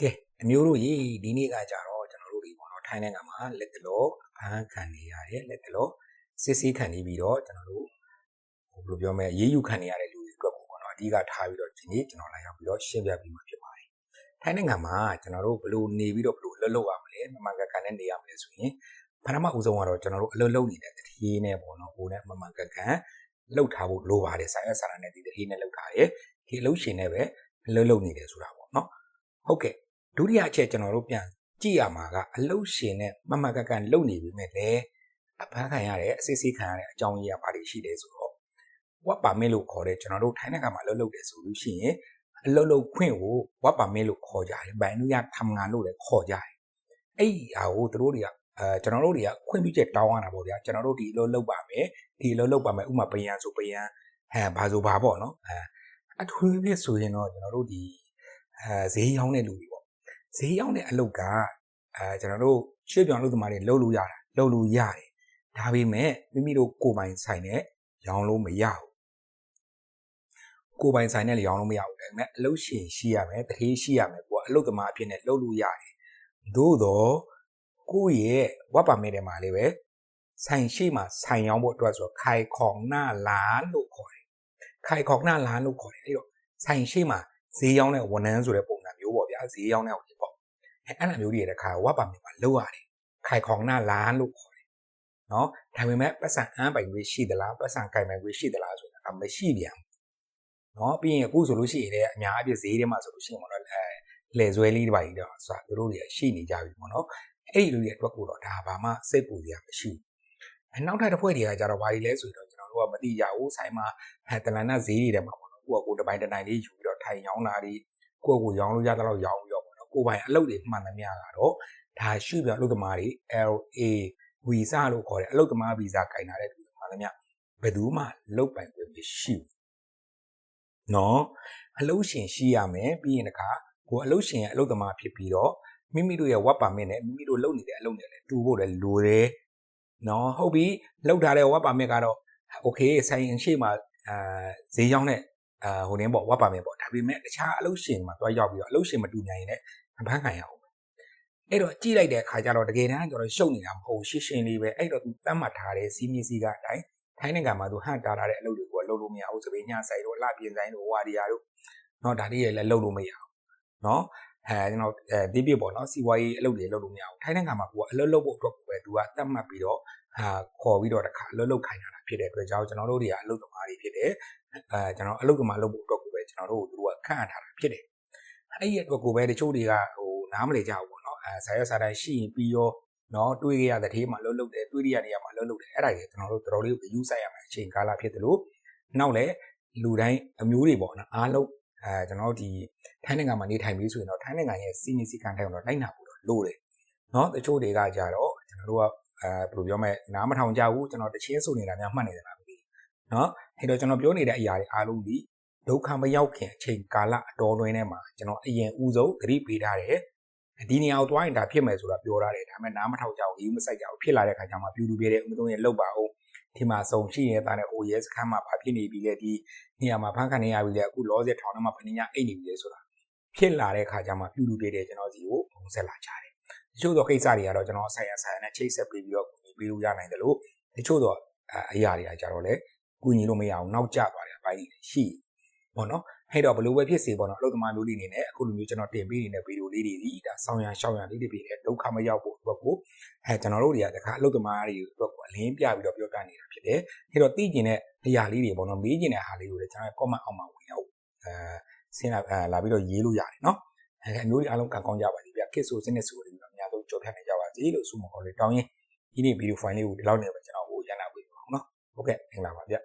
ကဲအမျိုးတို့ရေဒီနေ့ကကြတော့ကျွန်တော်တို့ဒီပေါ့နော်ထိုင်းနိုင်ငံမှာလက်တလောဖမ်းခံနေရတယ်လက်တလောစစ်ဆေးခံနေပြီးတော့ကျွန်တော်တို့ဟိုဘယ်လိုပြောမလဲရေးယူခံနေရတဲ့လူတွေအတွက်ကိုပေါ့နော်အဓိကထားပြီးတော့ဒီနေ့ကျွန်တော်လာရောက်ပြီးတော့ရှင်းပြပေးမှာဖြစ်ပါတယ်ထိုင်းနိုင်ငံမှာကျွန်တော်တို့ဘယ်လိုနေပြီးတော့ဘယ်လိုလှုပ်လှုပ်ရမလဲမမှန်ကန်ကန်နဲ့နေရမလဲဆိုရင်ပထမဦးဆုံးကတော့ကျွန်တော်တို့အလုပ်လုပ်နေတဲ့တတိယနဲ့ပေါ့နော်ဟိုနဲ့မမှန်ကန်ကန်လှုပ်ထားဖို့လိုပါတယ်ဆိုင်ရဆရာနဲ့ဒီတတိယနဲ့လှုပ်ထားရဲဒီအလုပ်ရှင်နဲ့ပဲလှုပ်လှုပ်နေတယ်ဆိုတာပေါ့နော်ဟုတ်ကဲ့ ဒုတိယအချက်ကျွန်တော်တို့ပြန်ကြည့်ရမှာကအလုတ်ရှင်နဲ့မမကကန်လုံနေပြီမဲ့လေအဖမ်းခံရတဲ့အစစ်စစ်ခံရတဲ့အကြောင်းကြီးကဘာတွေရှိလဲဆိုတော့ဝတ်ပါမစ်လို့ခေါ်တဲ့ကျွန်တော်တို့ထိုင်းနိုင်ငံမှာလှုပ်လှုပ်တယ်ဆိုလို့ရှိရင်အလုတ်လုတ်ခွင့်ကိုဝတ်ပါမစ်လို့ခေါ်ကြတယ်။ဗန်နူရထမ်ငါလို့လည်းခေါ်ကြတယ်။အဲ့ဒီဟာကိုတို့တွေကအဲကျွန်တော်တို့တွေကခွင့်ပြုချက်တောင်းရတာပေါ့ဗျာကျွန်တော်တို့ဒီအလုပ်လုပ်ပါမယ်ဒီအလုပ်လုပ်ပါမယ်ဥမာပယံဆိုပယံဟမ်ဘာဆိုဘာပေါ့နော်အဲအထူးဖြစ်ဆိုရင်တော့ကျွန်တော်တို့ဒီအဲဈေးရောင်းတဲ့လူတွေ ဈေးရောက်တဲ့အလုပ်ကအဲကျွန်တော်တို့ရွှေ့ပြောင်းလုပ်သမားတွေလုပ်လို့ရတာလုပ်လို့ရတယ်ဒါပေမဲ့မိမိတို့ကိုယ်ပိုင်ဆိုင်နဲ့ရောင်းလို့မရဘူးကိုယ်ပိုင်ဆိုင်နဲ့လည်းရောင်းလို့မရဘူးဒါပေမဲ့အလုပ်ရှင်ရှိရမယ်တထေးရှိရမယ်ကိုကအလုပ်သမားအဖြစ်နဲ့လုပ်လို့ရတယ်သို့တော့ကိုယ့်ရဲ့ဝတ်ပါမဲတွေမှာလေးပဲဆိုင်ရှိမှဆိုင်ရောင်းဖို့အတွက်ဆိုခိုင်ခေါင်နာလာလို့ခေါ်တယ်ခိုင်ခေါင်နာလာလို့ခေါ်တယ်အဲ့တော့ဆိုင်ရှိမှဈေးရောင်းတဲ့ဝန်ထမ်းဆိုတဲ့ပုံစံမျိုးပေါ့ဗျာ ဈေးရောင်းတဲ့ဟုတ်ပေါ့အဲအဲ့လိုမျိုးတွေတဲ့ခါဝတ်ပါမြင်မှာလောက်ရတယ်ခိုင်ခေါင်နာလာလို့ခေါ်တယ်နော်ဒါပေမဲ့ပတ်စံအန်းပိုင်ကြီးရှိသလားပတ်စံကင်ပိုင်ကြီးရှိသလားဆိုတာကမရှိပြန်ဘူးနော်ပြီးရင်အခုဆိုလို့ရှိရင်လည်းအများအပြည့်ဈေးထဲမှာဆိုလို့ရှိရင်ပေါ့နော်အဲလေဆွဲလေးတွေပါကြီးတော့ဆိုတာတို့တွေရှိနေကြပြီပေါ့နော်အဲ့ဒီလူတွေအတွက်ကိုတော့ဒါဘာမှစိတ်ပူစရာမရှိဘူးအနောက်ထပ်တစ်ဖွဲ့တွေကကြတော့ဘာကြီးလဲဆိုတော့ကျွန်တော်တို့ကမတိကြဘူးဆိုင်မှာတလန်နာဈေးတွေထဲမှာပေါ့နော်ကိုကကိုတပိုင်းတနိုင်လေးယူပြီးတော့ထိုင်ရောင်းတာတွေ ကိုယ့်ကိုရောင်းလို့ရတဲ့လောက်ရောင်းပြီးတော့ပေါ့နော်ကိုယ်ပိုင်အလုပ်တွေမှန်သမျှကတော့ဒါရှုပြအလုပ်သမားတွေ LA ဗီဇလို့ခေါ်တဲ့အလုပ်သမားဗီဇကင်လာတဲ့လူတွေမှန်သမျှဘယ်သူမှလုပ်ပိုင်ခွင့်မရှိဘူးနော်အလုပ်ရှင်ရှိရမယ်ပြီးရင်တခါကိုအလုပ်ရှင်ရဲ့အလုပ်သမားဖြစ်ပြီးတော့မိမိတို့ရဲ့ work permit နဲ့မိမိတို့လုပ်နေတဲ့အလုပ်တွေလည်းတူဖို့လည်းလိုတယ်နော်ဟုတ်ပြီလောက်ထားတဲ့ work permit ကတော့ okay ဆိုင်ရင်ရှိမှအာဈေးရောက်တဲ့ အာဟိုနင်းပေါ့ဝတ်ပါမယ်ပေါ့ဒါပေမဲ့တခြားအလုပ်ရှင်မှာတွားရောက်ပြီးတော့အလုပ်ရှင်မတူနိုင်ရင်လည်းဖမ်းခံရအောင်အဲ့တော့ကြည့်လိုက်တဲ့အခါကျတော့တကယ်တမ်းကျွန်တော်ရှုပ်နေတာမဟုတ်ရှင်းရှင်းလေးပဲအဲ့တော့သူတတ်မှတ်ထားတဲ့စီးမီစီကအတိုင်းထိုင်းနိုင်ငံမှာသူဟန်တာထားတဲ့အလုပ်တွေကိုလုပ်လို့မရဘူးစပင်းညဆိုင်တို့အလှပြင်ဆိုင်တို့ဝါဒီယာတို့เนาะဒါတွေလည်းလုပ်လို့မရဘူးเนาะအဲကျွန်တော်အဲပြပြပေါ့နော်စီဝါရေးအလုပ်တွေလုပ်လို့မရဘူးထိုင်းနိုင်ငံမှာကအလုပ်လုပ်ဖို့အတွက်ကိုပဲသူကတတ်မှတ်ပြီးတော့ အာခေါ်ပြီးတော့တခါလှုပ်လှုပ်ခိုင်းတာဖြစ်တဲ့အတွက်ကြောင့်ကျွန်တော်တို့တွေကအလုပ်သမားတွေဖြစ်တယ်အဲကျွန်တော်အလုပ်သမားလုပ်ဖို့အတွက်ကိုပဲကျွန်တော်တို့တို့ကခန့်အပ်ထားတာဖြစ်တယ်အဲ့ဒီအတွက်ကိုပဲတချို့တွေကဟိုနားမလည်ကြဘူးပေါ့နော်အဲဆာရဆာတိုင်းရှိရင်ပြီးရောနော်တွေးရတဲ့ထေးမှာလှုပ်လှုပ်တယ်တွေးရတဲ့နေရာမှာလှုပ်လှုပ်တယ်အဲ့ဒါကြီးကျွန်တော်တို့တော်တော်လေးကိုယူဆိုင်ရမယ်အချိန်ကာလဖြစ်တယ်လို့နောက်လည်းလူတိုင်းအမျိုးတွေပေါ့နော်အားလုံးအဲကျွန်တော်တို့ဒီထိုင်းနိုင်ငံမှာနေထိုင်ပြီးဆိုရင်တော့ထိုင်းနိုင်ငံရဲ့စီးနေစီခံထိုင်အောင်တော့လိုက်နာဖို့လိုတယ်နော်တချို့တွေကကြတော့ကျွန်တော်တို့က အဲဘယ်လိုပြောမလဲနားမထောင်ကြဘူးကျွန်တော်တချင်းဆိုနေတာများမှတ်နေတယ်လားမသိဘူးเนาะအဲ့တော့ကျွန်တော်ပြောနေတဲ့အရာတွေအားလုံးဒီဒုက္ခမရောက်ခင်အချိန်ကာလအတော်တွင်းထဲမှာကျွန်တော်အရင်ဦးဆုံးဂရိပေးထားတယ်ဒီနေရာကိုတွားရင်ဒါဖြစ်မယ်ဆိုတာပြောထားတယ်ဒါပေမဲ့နားမထောင်ကြဘူးယူမဆိုင်ကြဘူးဖြစ်လာတဲ့ခါကျမှပြူလူပြတဲ့ဥမသုံးရဲ့လောက်ပါအောင်ဒီမှာစုံရှိရဲသားနဲ့ဟိုရဲစခန်းမှာဘာဖြစ်နေပြီလဲဒီနေရာမှာဖန်ခံနေရပြီလေအခုလောဆယ်ထောင်ထဲမှာဘယ်နည်းအိတ်နေပြီလဲဆိုတာဖြစ်လာတဲ့ခါကျမှပြူလူပြတဲ့ကျွန်တော်စီကိုပုံဆက်လာကြတယ် တချို့သောကိစ္စတွေကတော့ကျွန်တော်ဆိုင်ရဆိုင်ရနဲ့ချိတ်ဆက်ပြီးပြီးတော့ပေးလို့ရနိုင်တယ်လို့တချို့သောအရာတွေကကြတော့လေကူညီလို့မရအောင်နောက်ကျသွားတဲ့အပိုင်းတွေရှိပေါ့နော်အဲ့တော့ဘလို့ပဲဖြစ်စေပေါ့နော်အလုပ်သမားမျိုးလေးနေနဲ့အခုလိုမျိုးကျွန်တော်တင်ပေးနေတဲ့ဗီဒီယိုလေးတွေဒီဒါဆောင်းရရှောင်းရလေးတွေပြတဲ့ဒုက္ခမရောက်ဖို့အတွက်ကိုအဲကျွန်တော်တို့တွေကတခါအလုပ်သမားတွေအတွက်ကိုအလင်းပြပြီးတော့ပြောပြနေတာဖြစ်တယ်အဲ့တော့သိကျင်တဲ့အရာလေးတွေပေါ့နော်မေးကျင်တဲ့ဟာလေးကိုလည်းကျွန်တော် comment အောက်မှာဝင်ရောက်အဲဆင်းလာလာပြီးတော့ရေးလို့ရတယ်နော်အဲအမျိုးတွေအားလုံးကံကောင်းကြပါစေဗျကစ်ဆိုစနစ်ဆိုတွေ တော့အများဆုံးကြော်ဖြတ်နေကြပါစေလို့ဆုမခေါ်လေးတောင်းရင်ဒီနေ့ဗီဒီယိုဖိုင်လေးကိုဒီလောက်နေပဲကျွန်တော်ကိုရန်နာပေးပါအောင်နော်ဟုတ်ကဲ့မင်္ဂလာပါဗျ